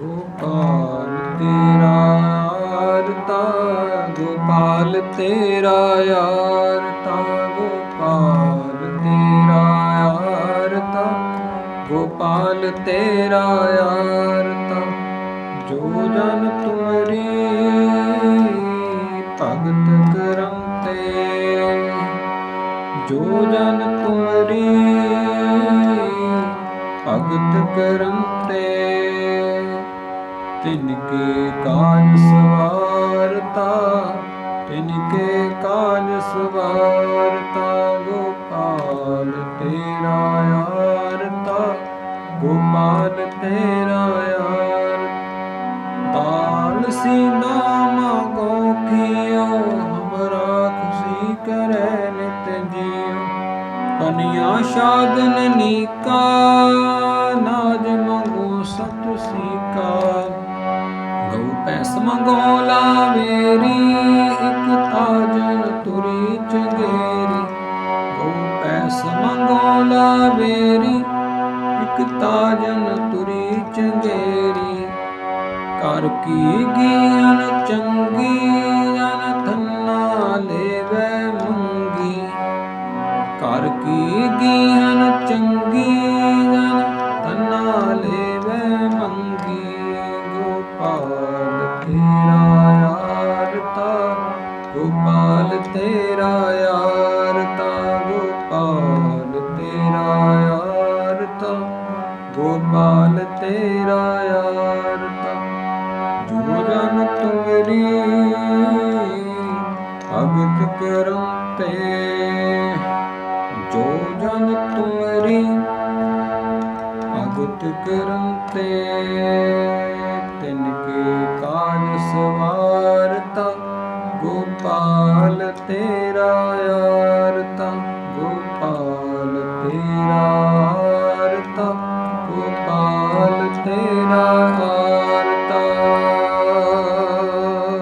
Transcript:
ਗੋਪਾਲ ਤੇਰਾ ਆਰਤਾ, ਗੋਪਾਲ ਤੇਰਾ ਆਰਤਾ, ਗੋਪਾਲ ਤੇਰਾ ਆਰਤਾ, ਗੋਪਾਲ ਤੇਰਾ ਆਰਤਾ। ਜੋ ਜਨ ਤੁਮਰੀ ਭਗਤ ਕਰਮ ਤੇ ਜੋ ਜਨ ਤੁਮਰੀ ਭਗਤ ਕਰਮ ਤੇ ਤਿਨ ਕੇ ਕਾਜ ਸਵਾਰਤਾ ਤਿਨ ਕੇ ਕਾਜ ਸਵਾਰਤਾ, ਗੋਪਾਲ ਤੇਰਾ ਯਾਰਤਾ ਗੋਪਾਲ ਤੇਰਾ ਯਾਰ ਤਾਲ ਸੀਨਾ ਮਾਗੋ ਕੀਓ ਹਮਰਾ ਖੁਸ਼ੀ ਕਰੈ ਨਿਤ ਜੀਓ। ਕਨਿਆ ਸ਼ਾਦਨ ਨੀਕਾ ਨਾਜ ਗਉ ਮੰਗੋਲਾ ਮੰਗੋ ਇੱਕ ਤਾਜਨ ਤੁਰੀ ਚੰਗੇਰੀ। ਗੋ ਪੈਸ ਮੰਗੋਲਾ ਲਾਵੇਰੀ ਇੱਕ ਤਾਜਨ ਤੁਰੀ ਚੰਗੇਰੀ। ਕਰ ਕੀ ਗਿਆਨ ਚੰਗੀ ਜਨ ਧੰਨਾ ਲੇਵੇ ਮੰਗੀ। ਕਰ ਕੀ ਗਿਆਨ ਚੰਗੀ ਜਨ ਧੰਨਾ ਲੇਵੇ ਮੰਗੀ। ਗੋਪਾਲ ਗੋਪਾਲ ਤੇਰਾ ਆਰਤਾ ਗੋਪਾਲ ਤੇਰਾ ਯਾਰ ਆਰਤਾ ਗੋਪਾਲ ਤੇਰਾ ਆਰਤਾ ਜੋ ਜਨ ਤੁਮਰੀ ਅਗਤ ਕਰਮ ਤੇ ਜੋ ਜਨ ਤੁਮਰੀ ਅਗਤ ਕਰਮ ਤੇ गोपाल तेरा यारता गोपाल तेरा यारता गोपाल तेरा